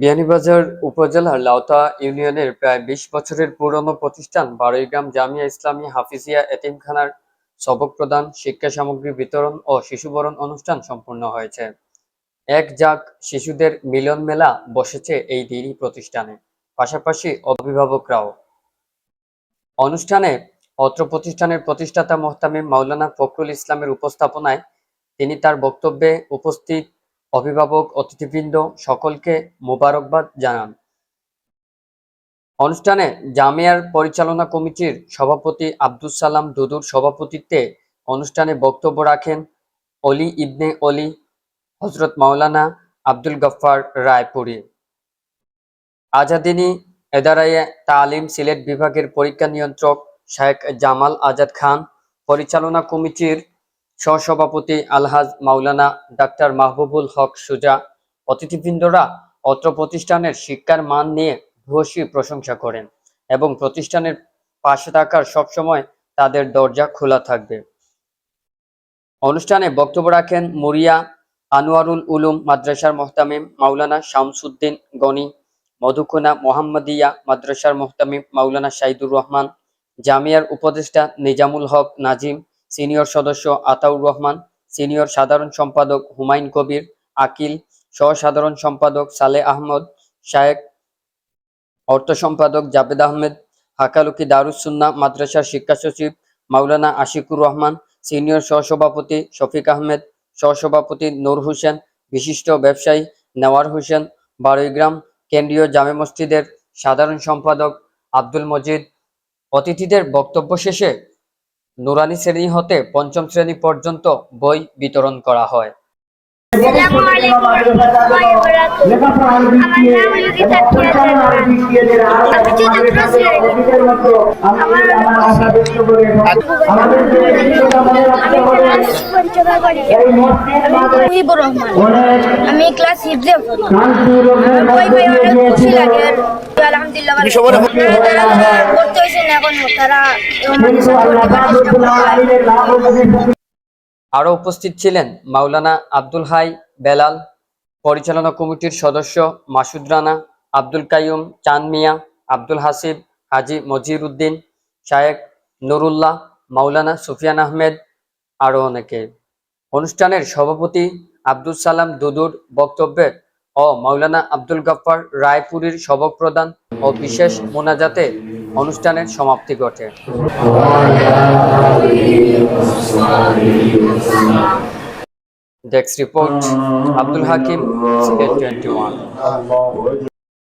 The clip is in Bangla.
বিয়ানীবাজার উপজেলার লাউতা ইউনিয়নের প্রায় বিশ বছরের পুরনো প্রতিষ্ঠান বারৈগ্রাম জামিয়া ইসলামী হাফিজিয়া এতিমখানার সবক প্রদান, শিক্ষা সামগ্রী বিতরণ ও শিশুবরণ অনুষ্ঠান সম্পন্ন হয়েছে। এক যাক শিশুদের মিলন মেলা বসেছে এই দিনই প্রতিষ্ঠানে, পাশাপাশি অভিভাবকরাও। অনুষ্ঠানে অত্র প্রতিষ্ঠানের প্রতিষ্ঠাতা মোহতামিম মাওলানা ফখরুল ইসলামের উপস্থাপনায় তিনি তার বক্তব্যে উপস্থিত অভিভাবক অতিথিবৃন্দ সকলকে মোবারকবাদ জানান। অনুষ্ঠানে জামিয়ার পরিচালনা কমিটির সভাপতি আব্দুল সালাম দুদুর সভাপতিত্বে অনুষ্ঠানে বক্তব্য রাখেন অলি ইবনে অলি হজরত মাওলানা আব্দুল গফফার রায়পুরী। আজাদিনী এদারায়ে তালিম সিলেট বিভাগের পরীক্ষা নিয়ন্ত্রক শেখ জামাল আজাদ খান পরিচালনা কমিটির সহসভাপতি আলহাজ মাওলানা ডাক্তার মাহবুবুল হক সুজা, অতিথিবৃন্দরা অত্র প্রতিষ্ঠানের শিক্ষার মান নিয়ে ভূয়সী প্রশংসা করেন এবং প্রতিষ্ঠানের পাশে থাকার সবসময় তাদের দরজা খোলা থাকবে। অনুষ্ঠানে বক্তব্য রাখেন মুরিয়া আনোয়ারুল উলুম মাদ্রাসার মোহতামিম মাওলানা শামসুদ্দিন গনি, মধুকুনা মোহাম্মদিয়া মাদ্রাসার মোহতামিম মাওলানা সাইদুর রহমান, জামিয়ার উপদেষ্টা নিজামুল হক নাজিম সিনিয়র সদস্য আতাউর রহমান, সিনিয়র সাধারণ সম্পাদক হুমায়ুন কবির, আকিল সহ সাধারণ সম্পাদক সালে আহমদ, শায়েক, অর্থ সম্পাদক জাবেদ আহমেদ, হাকালুকি দারুসুন্না মাদ্রাসার শিক্ষা সচিব মাওলানা আশিকুর রহমান, সিনিয়র সহসভাপতি শফিক আহমেদ, সহসভাপতি নূর হোসেন, বিশিষ্ট ব্যবসায়ী নেওয়ার হোসেন বারৈগ্রাম কেন্দ্রীয় জামে মসজিদের সাধারণ সম্পাদক আব্দুল মজিদ। অতিথিদের বক্তব্য শেষে নুরানি শ্রেণি হতে পঞ্চম শ্রেণি পর্যন্ত বই বিতরণ করা হয়। আমি ক্লাস আলহামদুলিল্লাহ আরও উপস্থিত ছিলেন মাওলানা আব্দুল হাই বেলাল, পরিচালনা কমিটির সদস্য মাসুদ রানা, আব্দুল কাইয়ুম চাঁদ মিয়া আব্দুল হাসিব, হাজি মজির উদ্দিন শায়েক নুরুল্লাহ, মাওলানা সুফিয়ান আহমেদ আরও অনেকে। অনুষ্ঠানের সভাপতি আব্দুল সালাম দুদুর বক্তব্যে ও মাওলানা আব্দুল গফফার রায়পুরীর সবক প্রদান ও বিশেষ মোনাজাতে অনুষ্ঠানের সমাপ্তি ঘটে। Desk report Abdul Hakim twenty one.